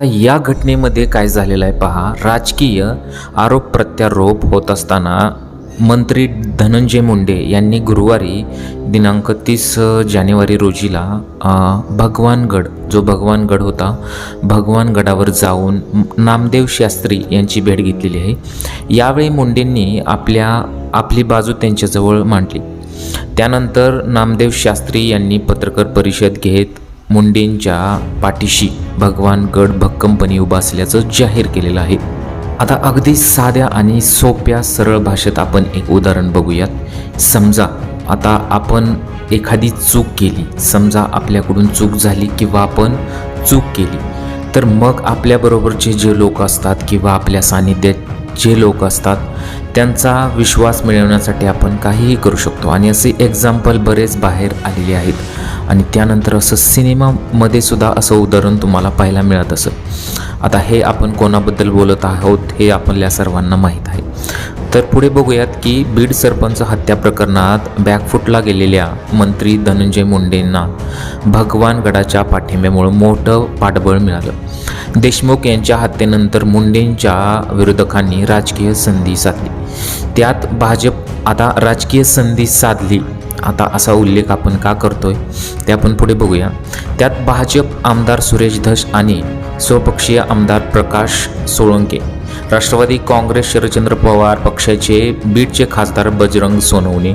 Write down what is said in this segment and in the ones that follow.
आता या घटनेमध्ये काय झालेलं आहे पहा राजकीय आरोप प्रत्यारोप होत असताना मंत्री धनंजय मुंडे यांनी गुरुवारी दिनांक तीस जानेवारी रोजीला भगवानगड जो भगवानगड होता भगवानगडावर जाऊन नामदेव शास्त्री यांची भेट घेतलेली आहे. यावेळी मुंडेंनी आपल्या आपली बाजू त्यांच्याजवळ मांडली. त्यानंतर नामदेव शास्त्री यांनी पत्रकार परिषद घेत मुंडेंच्या पाठीशी भगवान गड भक्कमपणे उभा असल्याचं जाहीर केलेलं आहे. आता अगदी साध्या आणि सोप्या सरळ भाषेत आपण एक उदाहरण बघूयात. समजा आता आपण एखादी चूक केली. समजा आपल्याकडून चूक झाली किंवा आपण चूक केली. तर मग आपल्याबरोबरचे जे लोक असतात किंवा आपल्या सानिध्यात जे लोक असतात त्यांचा विश्वास मिळवण्यासाठी आपण काहीही करू शकतो. आणि असे एक्झाम्पल बरेच बाहेर आलेले आहेत. आणि त्यानंतर असं सिनेमामध्ये सुद्धा असं उदाहरण तुम्हाला पाहायला मिळत असं. आता हे आपण कोणाबद्दल बोलत आहोत हे आपल्या सर्वांना माहीत आहे. तर पुढे बघूयात की बीड सरपंच हत्या प्रकरणात बॅकफुटला गेलेल्या मंत्री धनंजय मुंडेंना भगवान गडाच्या पाठिंब्यामुळे मोठं पाठबळ मिळालं. देशमुख यांच्या हत्येनंतर मुंडेंच्या विरोधकांनी राजकीय संधी साधली. त्यात भाजप आता राजकीय संधी साधली. आता असा उल्लेख आपण का करतोय ते आपण पुढे बघूया. त्यात भाजप आमदार सुरेश धस आणि स्वपक्षीय आमदार प्रकाश सोळंके. राष्ट्रवादी काँग्रेस शरदचंद्र पवार पक्षाचे बीडचे खासदार बजरंग सोनवणे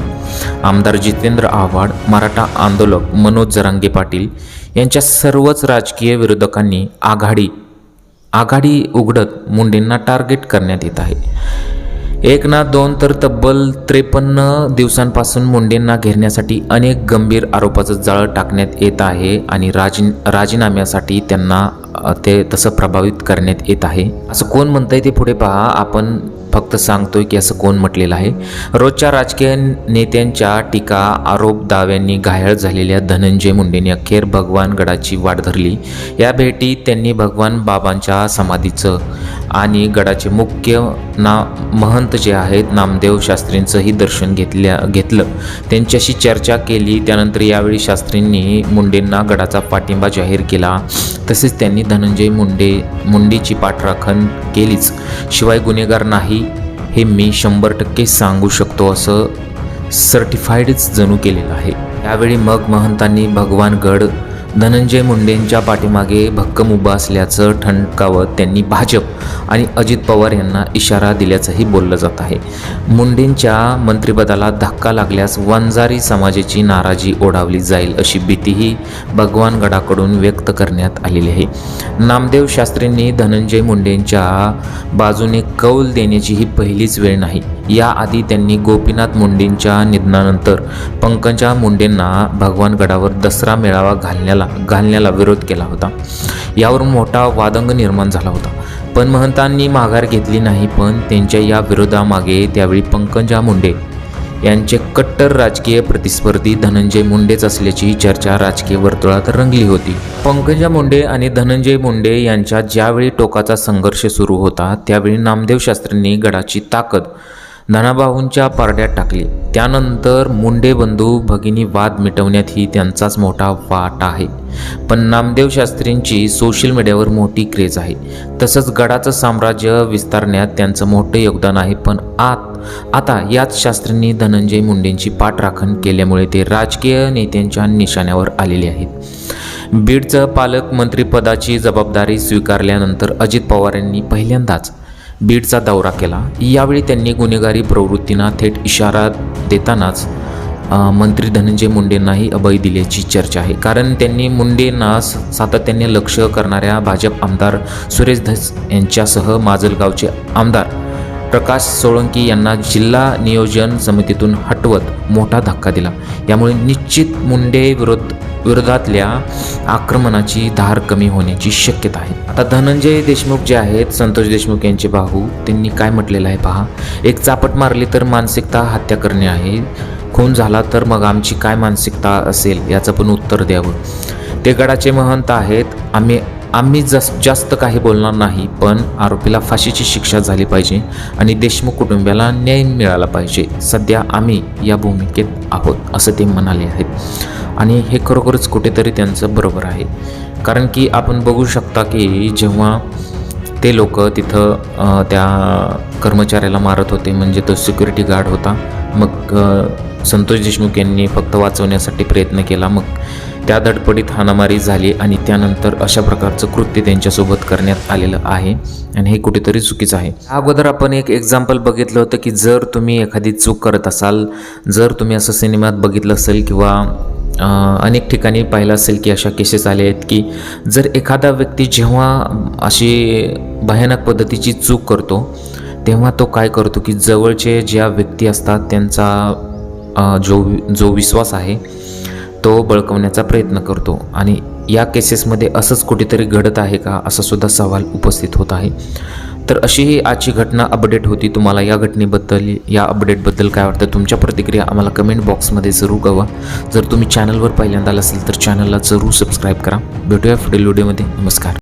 आमदार जितेंद्र आव्हाड मराठा आंदोलक मनोज जरांगे पाटील यांच्या सर्वच राजकीय विरोधकांनी आघाडी आघाडी उघडत मुंडेंना टार्गेट करण्यात येत आहे. एक ना दोन तर तब्बल त्रेपन्न दिवसांपासून मुंडेंना घेरण्यासाठी अनेक गंभीर आरोपाचं जाळं टाकण्यात येत आहे आणि राजी राजीनाम्यासाठी त्यांना ते तसं प्रभावित करण्यात येत आहे. असं कोण म्हणतंय ते पुढे पहा. आपण फक्त सांगतोय की असं कोण म्हटलेलं आहे. रोजच्या राजकीय नेत्यांच्या टीका आरोप दाव्यांनी घायाळ झालेल्या धनंजय मुंडेंनी अखेर भगवान गडाची वाट धरली. या भेटीत त्यांनी भगवान बाबांच्या समाधीचं आणि गडाचे मुख्य ना महंत जे आहेत नामदेव शास्त्रींचंही दर्शन घेतल्या घेतलं. त्यांच्याशी चर्चा केली. त्यानंतर यावेळी शास्त्रींनी मुंडेंना गडाचा पाठिंबा जाहीर केला. तसेच त्यांनी धनंजय मुंडे मुंडेची पाठराखण केलीच. शिवाय गुन्हेगार नाही हे मी शंभर टक्के सांगू शकतो असं सर्टिफाईडच जणू केलेलं आहे. यावेळी मग महंतांनी भगवान गड धनंजय मुंडेंच्या पाठीमागे भक्कम उभा असल्याचं ठणकावत त्यांनी भाजप आणि अजित पवार यांना इशारा दिल्याचंही बोललं जात आहे. मुंडेंच्या मंत्रिपदाला धक्का लागल्यास वंजारी समाजाची नाराजी ओढावली जाईल अशी भीतीही भगवानगडाकडून व्यक्त करण्यात आलेली आहे. नामदेव शास्त्रींनी धनंजय मुंडेंच्या बाजूने कौल देण्याची ही पहिलीच वेळ नाही. याआधी त्यांनी गोपीनाथ मुंडेंच्या निधनानंतर पंकजा मुंडेंना भगवान गडावर दसरा मेळावा घालण्याला घालण्याला विरोध केला होता. यावर मोठा वादंग निर्माण झाला होता. पण महंतांनी माघार घेतली नाही पण त्यांच्या या विरोधामागे त्यावेळी पंकजा मुंडे यांचे कट्टर राजकीय प्रतिस्पर्धी धनंजय मुंडेच असल्याची चर्चा राजकीय वर्तुळात रंगली होती. पंकजा मुंडे आणि धनंजय मुंडे यांच्या ज्यावेळी टोकाचा संघर्ष सुरू होता त्यावेळी नामदेव शास्त्रींनी गडाची ताकद नानाभाऊंच्या पारड्यात टाकली. त्यानंतर मुंडे बंधू भगिनी वाद मिटवण्यातही त्यांचाच मोठा वाट आहे. पण नामदेव शास्त्रींची सोशल मीडियावर मोठी क्रेज आहे. तसंच गडाचं साम्राज्य विस्तारण्यात त्यांचं मोठं योगदान आहे. पण आत आता याच शास्त्रींनी धनंजय मुंडेंची पाठराखण केल्यामुळे ते राजकीय नेत्यांच्या निशाण्यावर आलेले आहेत. बीडचं पालकमंत्रीपदाची जबाबदारी स्वीकारल्यानंतर अजित पवार यांनी पहिल्यांदाच बीडचा दौरा केला. यावेळी त्यांनी गुन्हेगारी प्रवृत्तींना थेट इशारा देतानाच मंत्री धनंजय मुंडेंनाही अभय दिल्याची चर्चा आहे. कारण त्यांनी मुंडेंना सातत्याने लक्ष करणाऱ्या भाजप आमदार सुरेश धस यांच्यासह माजलगावचे आमदार प्रकाश सोळंकी यांना जिल्हा नियोजन समितीतून हटवत मोठा धक्का दिला. यामुळे निश्चित मुंडे विरोध विरोधातल्या आक्रमणाची धार कमी होण्याची शक्यता आहे. आता धनंजय देशमुख जे आहेत संतोष देशमुख यांचे भाऊ त्यांनी काय म्हटलेलं आहे पहा. एक चापट मारली तर मानसिकता हत्या करणे आहे. खून झाला तर मग आमची काय मानसिकता असेल याचं पण उत्तर द्यावं. ते गडाचे महंत आहेत. आम्ही आम्ही जस जास्त काही बोलणार नाही पण आरोपीला फाशीची शिक्षा झाली पाहिजे आणि देशमुख कुटुंबियाला न्याय मिळाला पाहिजे. सध्या आम्ही या भूमिकेत आहोत असं ते म्हणाले आहेत. आणि हे खरोखरच कुठेतरी त्यांचं बरोबर आहे. कारण की आपण बघू शकता की जेव्हा ते लोक तिथं त्या कर्मचाऱ्याला मारत होते म्हणजे तो सिक्युरिटी गार्ड होता मग संतोष देशमुख यांनी फक्त वाचवण्यासाठी प्रयत्न केला. मग त्या धडपडीत हाणामारी झाली आणि त्यानंतर अशा प्रकारचं कृत्य त्यांच्यासोबत करण्यात आलेलं आहे आणि हे कुठेतरी चुकीचं आहे. अगोदर आपण एक एक्झाम्पल बघितलं होतं की जर तुम्ही एखादी चूक करत असाल जर तुम्ही असं सिनेमात बघितलं असेल किंवा अनेक ठिकाणी पाहिलं असेल की अशा केसेस आले आहेत की जर एखादा व्यक्ती जेव्हा अशी भयानक पद्धतीची चूक करतो तेव्हा तो काय करतो की जवळचे ज्या व्यक्ती असतात त्यांचा जो जो विश्वास आहे तो बळकवण्याचा प्रयत्न करतो. आणि या केसेसमध्ये असंच कुठेतरी घडत आहे का असा सुद्धा सवाल उपस्थित होत आहे. तर अशी ही आजची घटना अपडेट होती. तुम्हाला या घटनेबद्दल या अपडेटबद्दल काय वाटतं? तुमच्या प्रतिक्रिया आम्हाला कमेंट बॉक्समध्ये जरूर कळवा. जर तुम्ही चॅनलवर पहिल्यांदा असेल तर चॅनलला जरूर सबस्क्राईब करा. भेटूया पुढील व्हिडिओमध्ये. नमस्कार.